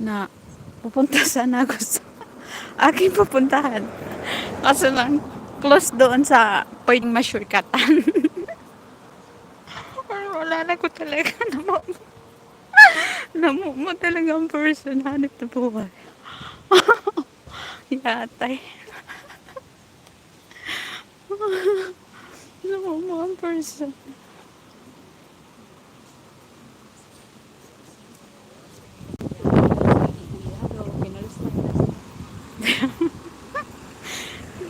na pupunta sana ako sa aking pupuntahan. Kaso lang, close doon sa pwedeng masyurkatan. Wala na ko talaga namu namumo talaga ang person hanip na buhay. Yatay. namumo ang person.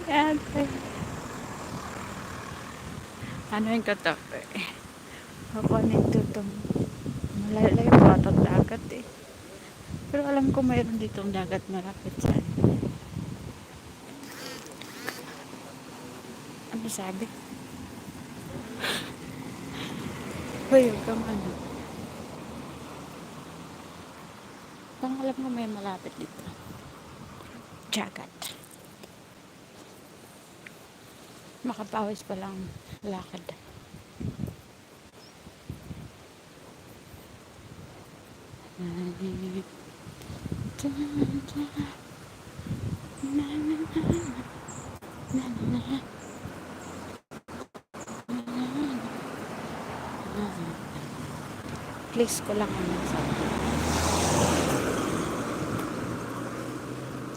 Yatay. Ano yung katape? Ako nito itong malalay pa itong dagat eh. Pero alam ko mayroon ditong dagat malapit sa Ano sabi? Hoy, huwag kang ano. Parang alam ko may malapit dito. Dagat. Makapawis pa lang lakad. Please ko lang ano sa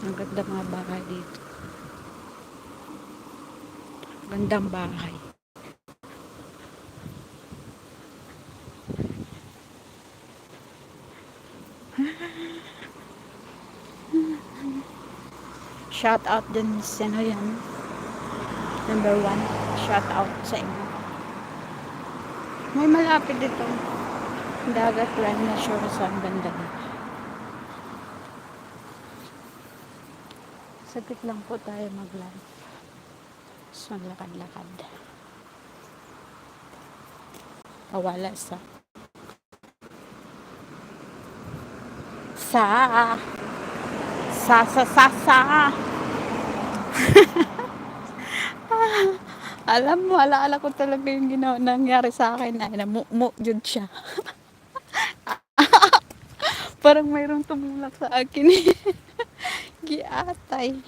Ang ganda mga bahay dito. Gandang bahay. Shout out din sa ano yan. Number one. Shout out sa inyo. May malapit dito. Dagat lang na sure saan banda. Saglit lang po tayo mag-live. So, lakad-lakad. Pawala sa sa sa sa sa sa alam mo, alaala ko talaga yung ginawa, nangyari sa akin na namumu jud siya. Parang mayroong tumulak sa akin. Giatay.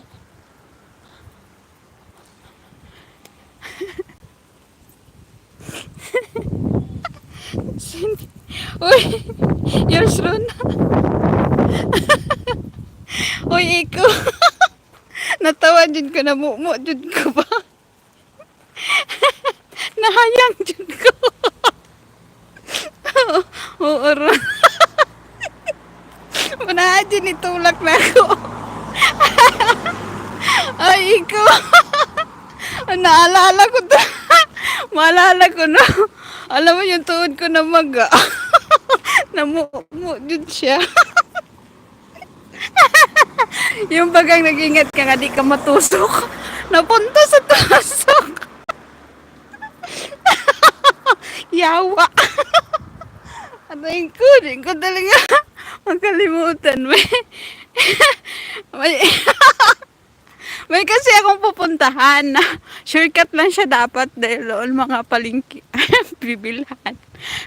Uy, yours ron. Uy, ikaw. Natawa dyan ko na mumu dyan ko ba? Nahayang dyan ko. Oo, ron. Manahan dyan itulak na ako. Ay, ikaw. Naalala ko to. Maalala ko na. Alam mo yung tuhod ko na maga. Namumu dyan siya. yung bagang nag-ingat ka nga di ka matusok. Napunta sa tusok. Yawa. Aray ko, di ko talaga makalimutan. May, may, may kasi akong pupuntahan na shortcut lang siya dapat dahil doon mga palingki. Bibilhan.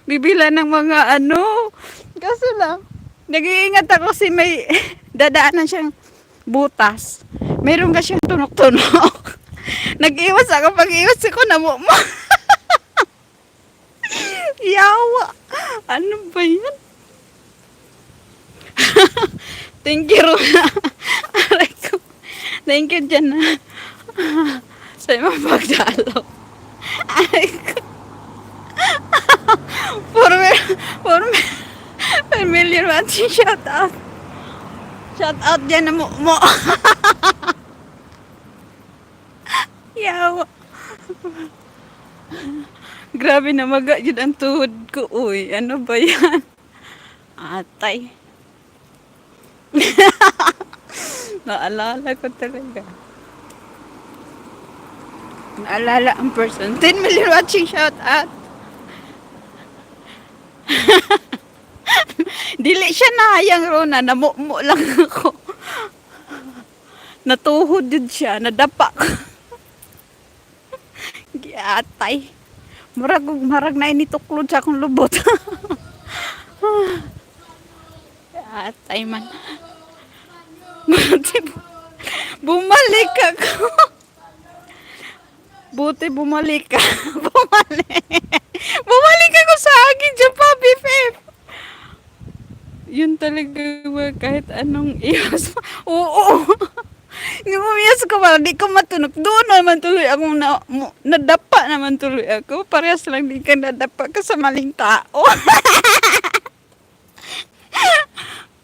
Bibilhan ng mga ano. Kaso lang, nag-iingat ako kasi may dadaanan siyang butas. Meron ka siyang tunok-tunok. Nag-iwas ako. Pag-iwas ako, namumo. Yawa. Ano ba yan? Thank you, Rona. Thank you, dyan na. Sa mga pagdalo. Ko. For, for, for million watching shout out. Shout out dyan mo. mo. Yawa. Grabe na maga yun ang tuhod ko. Uy, ano ba yan? Atay. Naalala ko talaga. Naalala ang person. 10 million watching shout out. Dili siya nahayang Rona. Namumo lang ako. Natuhod din siya. Nadapa ko. Giatay. Marag, marag na inituklod sa akong lubot. Atay man. Buti bu- bumalik ako. Buti bumalik ka. bumalik. bumalik ako sa akin pa, BFF. Yun talaga, kahit anong iyos. Oo. Yung umiyas ko pa, di ko matunog. Doon naman tuloy ako na, mo- nadapa naman tuloy ako. Parehas lang di ka nadapa ka sa maling tao.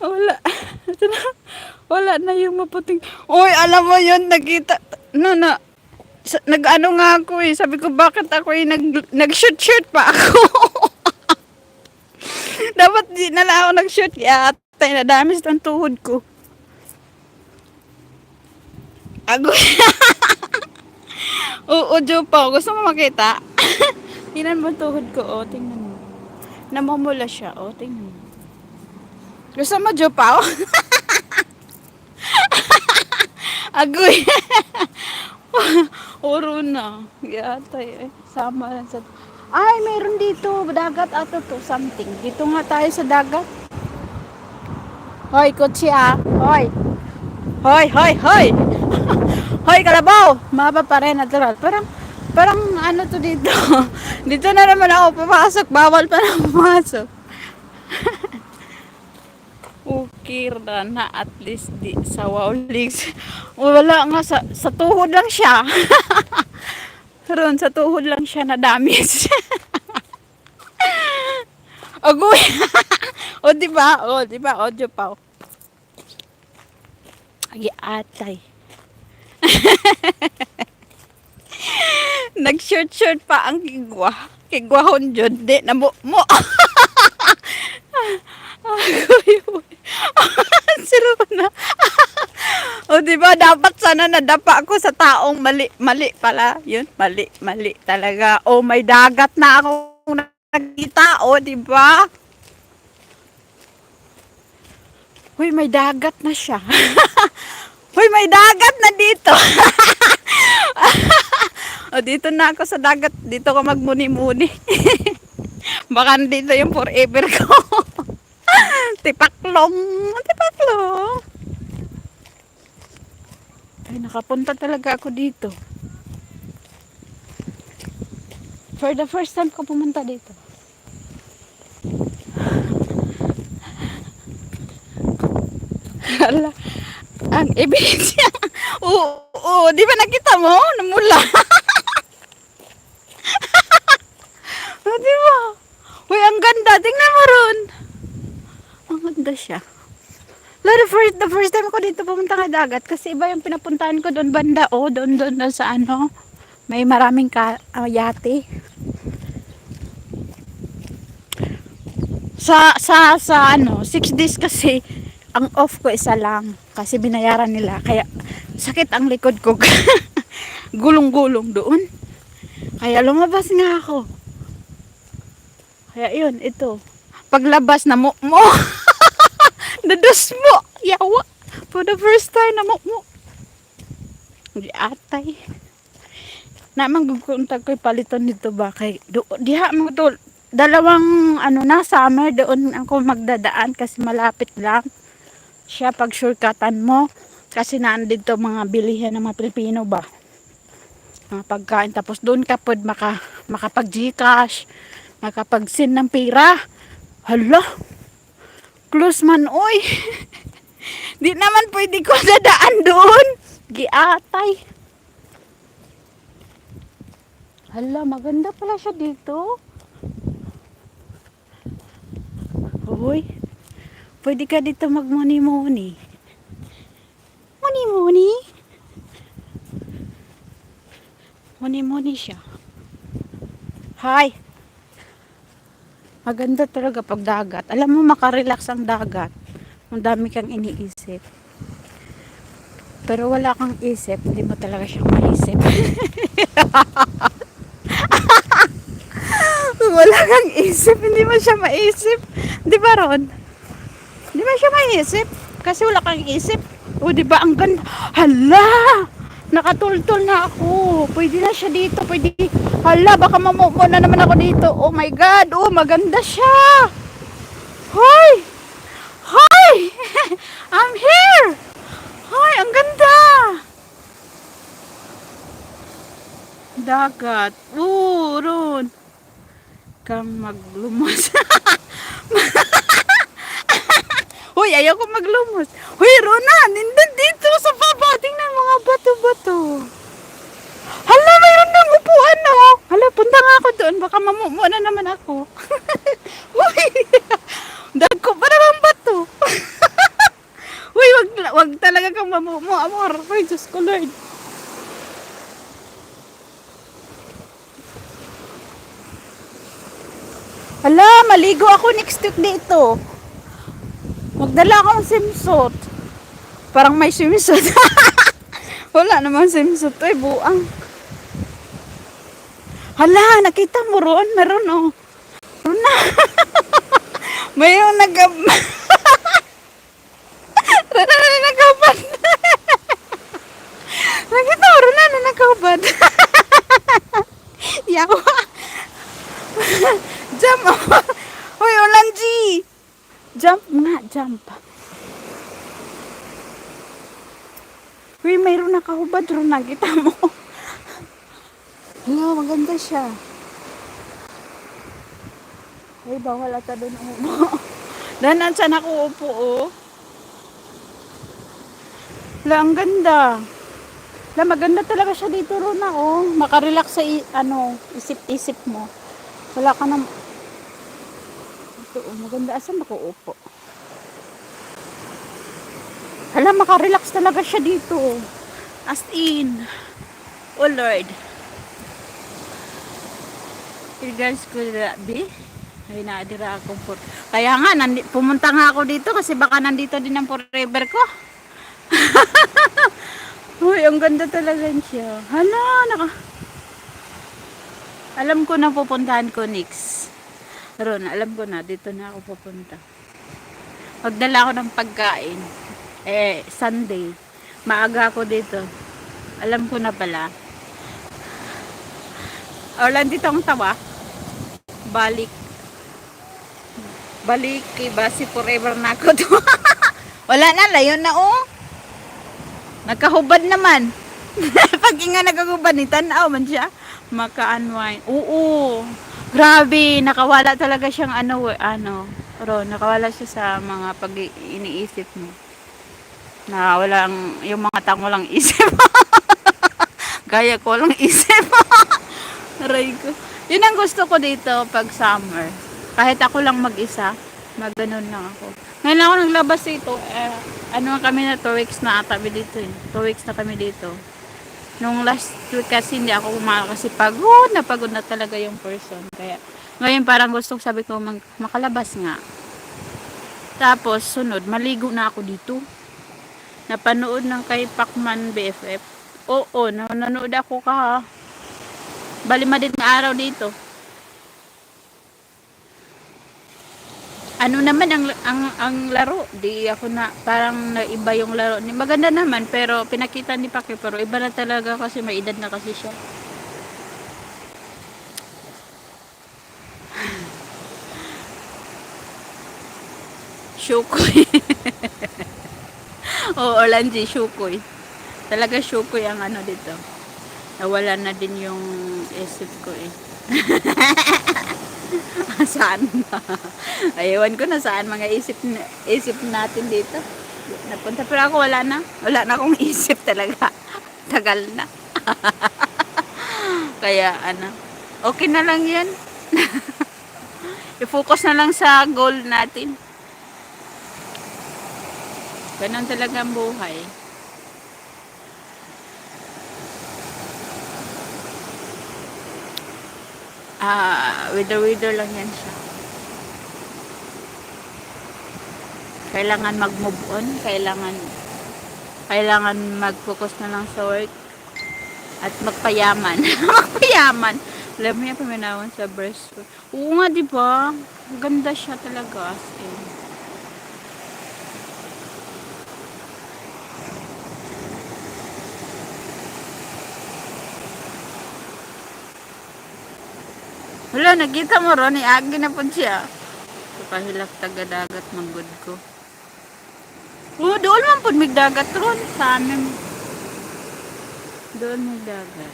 Wala. Ito na. Wala na yung maputing. Uy, alam mo yun, nakita. No. Sa, nag-ano nga ako eh. Sabi ko, bakit ako eh, nag, nag-shoot-shoot pa ako. Dapat di na lang ako nag-shoot. Kaya atay na dami sa tuhod ko. Agoy. Oo, Jopa. Gusto mo makita? tingnan mo tuhod ko. O, tingnan mo. Namumula siya. O, tingnan mo. Gusto mo, Jopa? Agoy. Oro na. Yatay. Eh. Sama lang sa... Ay, meron dito. Dagat ato to. Something. Dito nga tayo sa dagat. Hoy, kotse ah. Hoy. Hoy, hoy, hoy. hoy, kalabaw. Maba pa rin natural. Parang, parang ano to dito. dito na naman ako papasok. Bawal pa na pumasok. Okay na na at least di sa wow. Wala nga sa, sa tuhod lang siya. Ron, sa tuhod lang siya na damage. Agoy. o di ba? O di ba? O di pa. Ay atay. Nag-shirt-shirt pa ang kigwa. Kigwahon jud di na mo. mo. Siro na. o di ba dapat sana nadapa ako sa taong mali mali pala. Yun, mali mali talaga. Oh, may dagat na ako nakita, oh, di ba? Hoy, may dagat na siya. Hoy, may dagat na dito. o, dito na ako sa dagat. Dito ko magmuni-muni. Baka dito yung forever ko. Tipaklong. Tipaklong. Ay, nakapunta talaga ako dito. For the first time ko pumunta dito. Hala. Ang ebidensya. Oo, oo, di ba nakita mo? Namula. oh, di ba? Uy, ang ganda. Tingnan mo ron. Ang ganda siya. Lo, the first, the first time ko dito pumunta ka dagat kasi iba yung pinapuntahan ko doon banda. Oh, doon, doon, doon sa ano. May maraming ka, ah, yate. Sa, sa, sa ano, six days kasi, ang off ko isa lang. Kasi binayaran nila. Kaya, sakit ang likod ko. Gulong-gulong doon. Kaya lumabas nga ako. Kaya yun, ito. Paglabas na mo, mo. Nados mo. Yawa. For the first time na mo. Hindi atay. Naman guguntag ko'y paliton dito ba kay do, diha mo to dalawang ano na summer doon ako magdadaan kasi malapit lang siya pag shortcutan mo kasi nandito mga bilihan ng mga Pilipino ba mga pagkain tapos doon ka pod maka, makapag gcash makapag send ng pera hala close man oy di naman pwede ko dadaan doon giatay hala maganda pala siya dito Hoy, pwede ka dito magmuni-muni. Muni-muni? Muni-muni siya. Hi! Maganda talaga pag dagat. Alam mo, makarelax ang dagat. Ang dami kang iniisip. Pero wala kang isip, hindi mo talaga siya maisip. wala kang isip, hindi mo siya maisip. Di ba Ron? Di ba siya maisip? Kasi wala kang isip. O di ba ang ganda? Hala! Nakatultol na ako. Pwede na siya dito. Pwede. Hala, baka mamumo na naman ako dito. Oh my God. Oh, maganda siya. Hoy! Hoy! I'm here! Hoy, ang ganda! Dagat. Oo, ron. Kang maglumos. Hoy, ayaw ko maglumos. Hoy, Rona, nindun dito sa baba. Tingnan mga bato-bato. Hala, mayroon ng upuan na. Oh. Hala, punta nga ako doon. Baka mamumuo na naman ako. Hoy, dagko pa naman bato. Hoy, wag, wag talaga kang mamumuo, amor. Hoy, Diyos ko, Lord. Hala, maligo ako next week dito. Magdala akong swimsuit. Parang may swimsuit. Wala naman swimsuit. Ay, buang. Hala, nakita mo roon? Meron oh. Meron na. Mayroon nag... Meron na nagkabad. nakita mo roon na na nagkabad. Yawa. Jump. Hoy, Olanji. Jump nga, jump. Uy, mayroon nakahubad ron nakita mo. Hala, maganda siya. Ay, bawal ata doon umupo. Danan siya nakuupo, oh. Hala, ang ganda. Hala, maganda talaga siya dito, Rona, oh. Makarelax sa, ano, isip-isip mo. Wala ka nang... Ito, oh, maganda. Asan ako upo? Hala, makarelax talaga siya dito. As in. Oh, Lord. Here guys, grabe. Ay, naadira akong for... Kaya nga, nandi, pumunta nga ako dito kasi baka nandito din ang forever ko. Uy, ang ganda talaga siya. Hala, naka... Alam ko na pupuntahan ko next. Ron, alam ko na, dito na ako pupunta. Magdala ako ng pagkain. Eh, Sunday. Maaga ako dito. Alam ko na pala. Orlan dito ang tawa. Balik. Balik kay Basi forever na ako to. Wala na, layo na oh. Nagkahubad naman. Pag nga nagkahubad ni man siya. Maka-unwind. Oo. Grabe, nakawala talaga siyang ano, ano, ro, nakawala siya sa mga pag iniisip mo. Na walang, yung mga tang walang isip. Gaya ko walang isip. Aray ko. Yun ang gusto ko dito pag summer. Kahit ako lang mag-isa, maganon lang ako. Ngayon lang ako naglabas dito. Eh, ano kami na 2 weeks na atabi dito eh. 2 weeks na kami dito. Nung last week kasi hindi ako kumaka kasi pagod na pagod na talaga yung person. Kaya ngayon parang gustong sabi ko mag, makalabas nga. Tapos sunod, maligo na ako dito. Napanood ng kay Pacman BFF. Oo, na nanood ako ka. Balima din na araw dito. Ano naman ang ang ang laro? Di ako na parang naiba yung laro. ni Maganda naman pero pinakita ni Paki pero iba na talaga kasi may edad na kasi siya. Shukoy. Oo, Orlanji, Shukoy. Talaga Shukoy ang ano dito. Nawala na din yung isip ko eh. saan ba? Ayawan ko na saan mga isip isip natin dito. Napunta pero ako wala na. Wala na akong isip talaga. Tagal na. Kaya ano, okay na lang yan. I-focus na lang sa goal natin. Ganun talaga ang buhay. Ah, wither-wither lang yan siya. Kailangan mag-move on, kailangan kailangan mag-focus na lang sa work at magpayaman. magpayaman. Alam mo yan, paminawan sa breast. Oo nga, di ba? Ganda siya talaga. As in. Wala, nakita mo ron, iagi na po siya. Kapahilak taga dagat manggod ko. Oo, doon man po may dagat ron sa amin. Doon may dagat.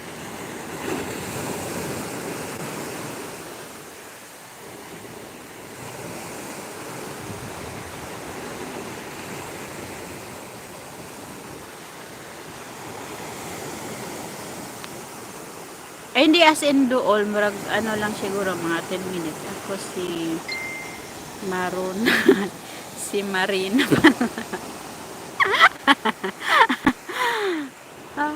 Ay, hindi as in doon. Murag, ano lang siguro, mga 10 minutes. Ako si Maroon. si Marina. ah,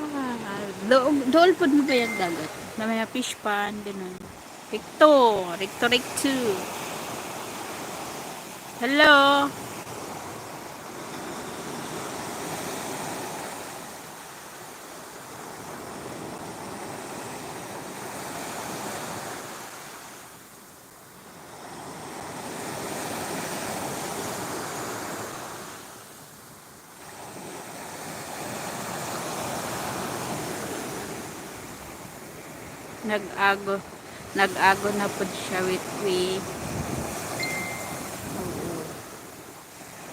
doon, doon po mo ba yung dagat? Na may fish pan, ganun. Ricto, Ricto, Ricto. Hello? Nag-ago. Nag-ago na po siya with we.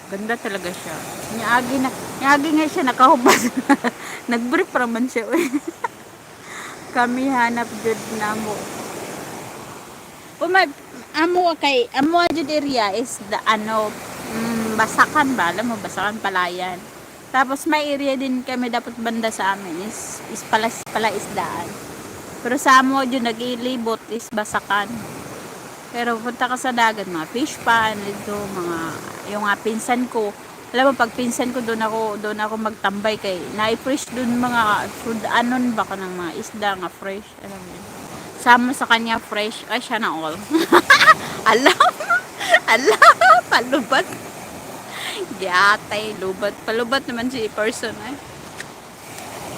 Ganda talaga siya. Niagi na, niagi nga siya nakahubad. Nag-brief pa man siya. Kami hanap jud na mo. Uma, amo kay amo jud area is the ano mm, basakan ba alam mo basakan palayan tapos may area din kami dapat banda sa amin is is pala pala isdaan pero sa amo jud nagilibot is basakan. Pero punta ka sa dagat mga fish pan ito mga yung nga pinsan ko. Alam mo pag pinsan ko doon ako doon ako magtambay kay na-fresh doon mga food anon ba ka ng mga isda nga fresh alam mo sama sa kanya fresh ay siya na all. Alam alam palubat. Yatay lubat. Palubat naman si person eh.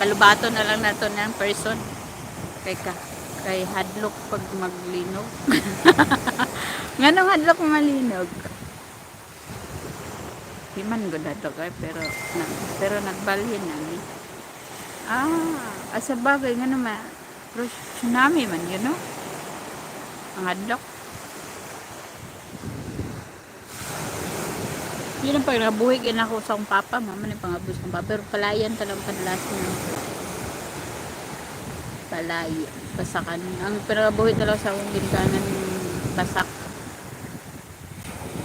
Palubato na lang nato ng person kay ka kay hadlok pag maglinog. Nganong hadlok malinog. Di man gud ato kay pero na, pero nagbalhin na ni. Ah asa bagay nga naman pero tsunami man yun no? Ang hadlok. Yun ang pagnabuhi na ako sa akong papa mama ni pangabos kong papa pero palayan talagang kadalasan ng palay basakan ang pinabuhi talaga sa akong ginganan basak.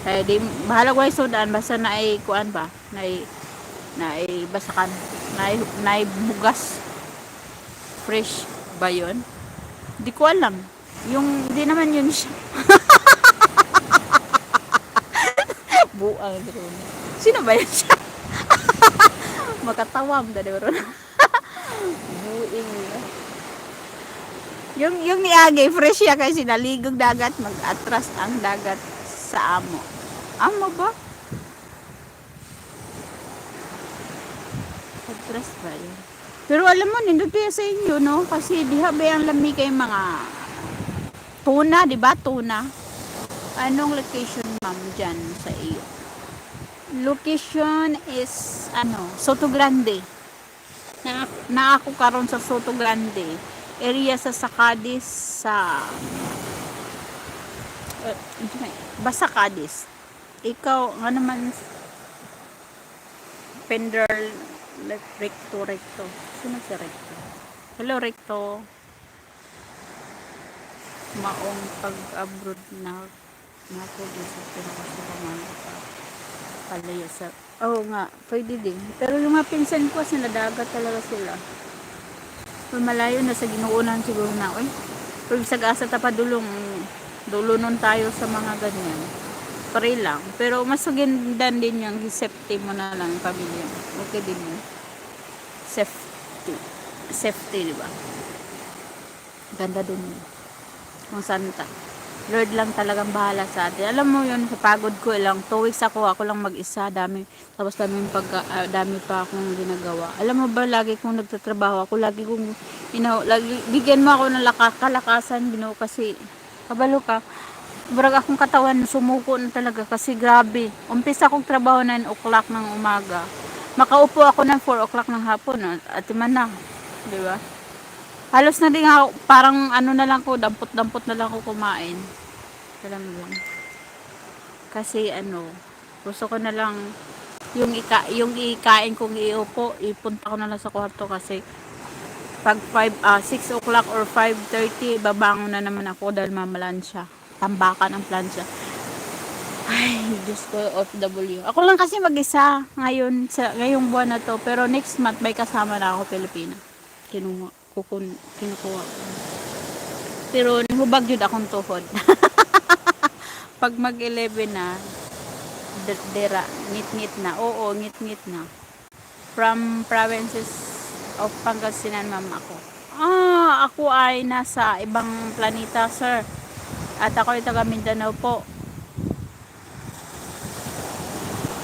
Kaya di bahala ko ay sudan basta na ay kuan ba na ay na ay basakan na ay, na ay bugas. Fresh ba yun? Di ko alam. Yung di naman yun siya. Buang drone sino ba yun siya? Makatawam da drone buing yung yung niagay fresh siya kasi naligog dagat mag-atras ang dagat sa amo. Amo ba? Atras ba yun? Pero alam mo nindot kaya sa inyo no? Kasi diha ba ang lami kay mga tuna di ba? Tuna. Anong location ma'am dyan sa iyo? Location is ano Soto Grande. Na, na ako karon sa Soto Grande area sa Sakadis sa uh, basta Cadiz ikaw nga naman Pender Recto Recto. Sino si Recto? Hello Recto. Maong pag-abroad na nako din sa pinakasulangan palaya sa oo nga pwede din. Pero yung mga pinsan ko sa nadagat talaga sila malayo na sa ginuunan siguro na oy pero sa asa tapadulong dulo tayo sa mga ganyan. Pare lang. Pero mas magandan din yung safety mo na lang pamilya. Okay din yun. Safety. Safety di ba? Ganda din yun. Kung santa Lord lang talagang bahala sa atin. Alam mo yun, sa pagod ko ilang two weeks ako, ako lang mag-isa, dami, tapos dami, pagka, ah, dami pa akong ginagawa. Alam mo ba, lagi kong nagtatrabaho, ako lagi kong, you know, lagi, bigyan mo ako ng laka, kalakasan, you know, kasi, kabalo ka, Barag akong katawan, sumuko na talaga kasi grabe. Umpisa akong trabaho 9 o'clock ng umaga. Makaupo ako ng 4 o'clock ng hapon ah, at man na. Di ba? Halos na din ako, parang ano na lang ko, dampot-dampot na lang ako kumain. Alam mo lang. Kasi ano, gusto ko na lang yung ika yung ikain kong iupo ipunta ko na lang sa kwarto kasi pag 5 ah 6 o'clock or 5:30 babangon na naman ako dahil mamalansya. Tambakan ang plansya ay Diyos ko OFW ako lang kasi mag-isa ngayon sa ngayong buwan na to pero next month may kasama na ako Pilipina. Kinuha kukun kinukuha. Ko pero hubag yun akong tuhod. Pag mag 11 na dera ngit-ngit na. Oo ngit-ngit na. From provinces of Pangasinan ma'am ako. Ah ako ay nasa ibang planeta sir. At ako ay taga Mindanao po.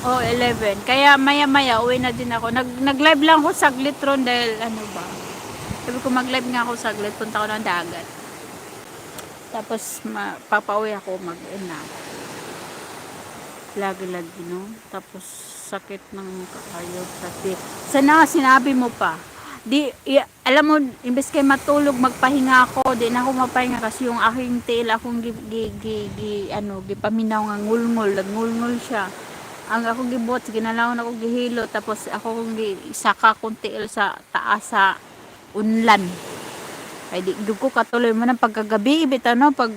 Oh 11 kaya maya maya uwi na din ako. Nag, nag live lang ako saglit ron dahil ano ba sabi ko mag live nga ako saglit punta ko ng dagat. Tapos papauwi ako mag na. Lagi-lagi no? Tapos sakit ng kakayod kasi sana sinabi mo pa. Di i- alam mo imbes kay matulog magpahinga ako di na ako mapahinga kasi yung aking tail akong gi, gi, gi, gi ano gipaminaw nga ngulngul nagngulngul siya. Ang ako gibot ginalaw na ako gihilo tapos ako kong gisaka kong tiil sa taas sa unlan. Ay di ko katuloy mo ng pagkagabi. Bitaw no pag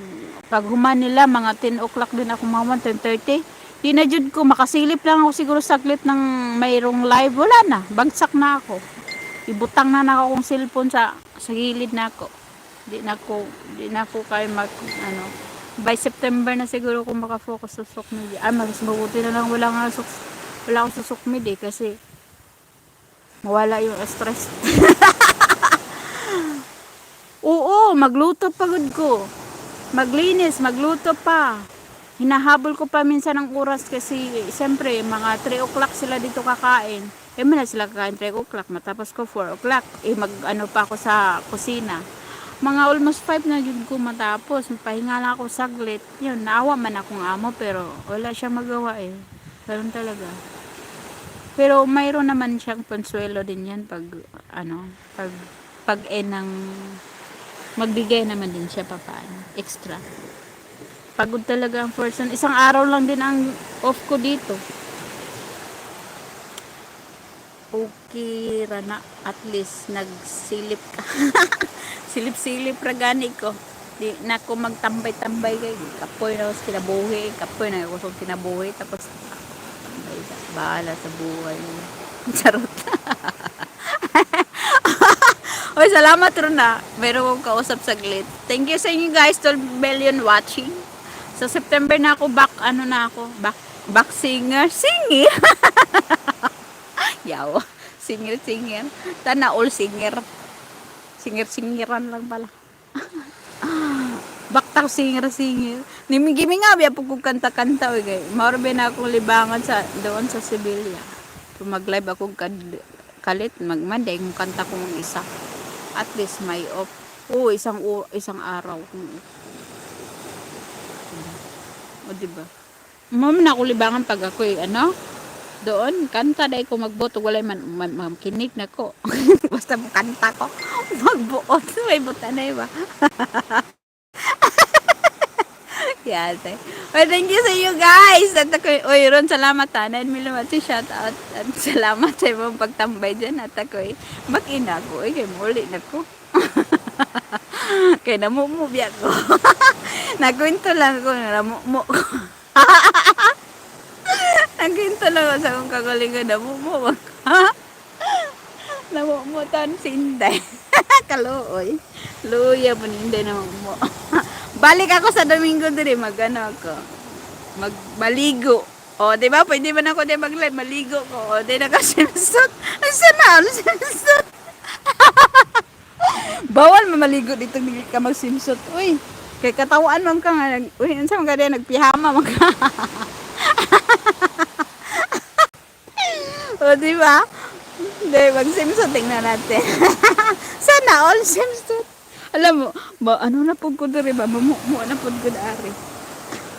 pag human nila mga 10 o'clock din ako mga 10:30 di na jud ko makasilip lang ako siguro saglit ng mayroong live. Wala na bagsak na ako. Ibutang na na akong cellphone sa sa gilid na ako. Di na ko di na ko kay mag ano by September na siguro ako makafocus sa sok media. Ah mas mabuti na lang wala nga wala akong sa sok media kasi mawala yung stress Oo, magluto pagod ko. Maglinis, magluto pa. Hinahabol ko pa minsan ng oras kasi siyempre mga 3 o'clock sila dito kakain. Eh na sila kakain 3 o'clock, matapos ko 4 o'clock. Eh mag ano pa ako sa kusina. Mga almost 5 na yun ko matapos. Pahinga lang ako saglit. Yun, naawa man akong amo pero wala siya magawa eh. Ganun talaga. Pero mayroon naman siyang konsuelo din yan pag ano, pag pag eh ng magbigay naman din siya papaano, extra. Pagod talaga ang person. Isang araw lang din ang off ko dito. Okay, Rana. At least, nagsilip ka. Silip-silip ragani ko. Di na ako magtambay-tambay kay kapoy na ako kinabuhi. Kapoy na ako kinabuhi. Tapos, tambay ka. Bahala sa buhay. Charot. Oy, salamat ron na. Meron kong kausap saglit. Thank you sa inyo guys, 12 billion watching. Sa September na ako back, ano na ako, back, back singer, singer. Yaw, singer, singer. Tana all singer. Singer, singeran lang pala. Baktaw singer, singer. Nimigimi nga, biya po kong kanta-kanta. Oy, gay. Marbe na akong libangan sa, doon sa Sibilia. Kung mag-live akong kalit, magmanday, kung kanta ko ng isa at least may off. Oo, isang isang araw. O, diba? Ma'am na ako libangan pag ako eh, ano? Doon, kanta dahil ko magbuot, wala man, man, man kinig na. Basta kanta ko, magbuot. May buta na iba. Yate. Well, thank you sa you guys. At ako, oy, Ron, salamat ha. 9 million si shout out. At salamat sa ibang pagtambay dyan. At ako, mag-ina ko. Eh, kay muli na ko. kay namumubi ako. Nagkwento lang ako. Namumu ko. Nagkwento lang ako sa akong kagalingan. Namumu ako. Namumutan si Inday. Kaluoy. Luya po ni Inday namumu. Balik ako sa Domingo dire magano ako. Magbaligo. O, di ba? Pwede ba na ako di mag-live? Maligo ko. O, di na kasi swimsuit. Asa na? Ano swimsuit? Bawal mamaligo dito hindi ka mag-swimsuit. Uy, kay katawaan man ka nga. Uy, ano sa mga ganyan? Nagpihama man ka. o, di ba? Hindi, mag-swimsuit. Tingnan natin. Sana all swimsuit. Alam mo, ba, ano na po ko dere ba? Mamumu na po ko dari.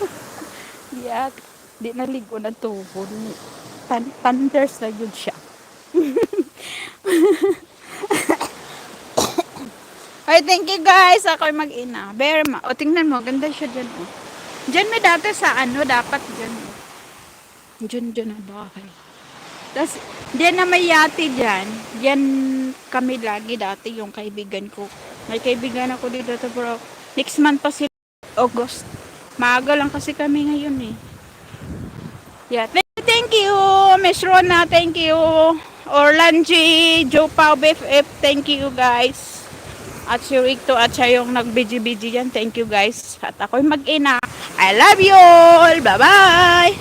Yak, di naligo na to. Tan thunders na yun siya. Ay, thank you guys. Ako'y mag-ina. Bear ma. O, tingnan mo. Ganda siya dyan. O. Dyan may dati sa ano. Dapat dyan. O. Dyan, dyan ang bahay. Tapos, diyan na may yate dyan. Diyan kami lagi dati yung kaibigan ko. May kaibigan ako dito sa bro. Next month pa sila. August. Maaga lang kasi kami ngayon eh. Yeah, thank, thank you, Miss Rona, thank you. Orlanji, Joe Pau, BFF, thank you guys. At si Ricto at siya yung nag-BG-BG yan, thank you guys. At ako'y mag-ina. I love you all, bye-bye!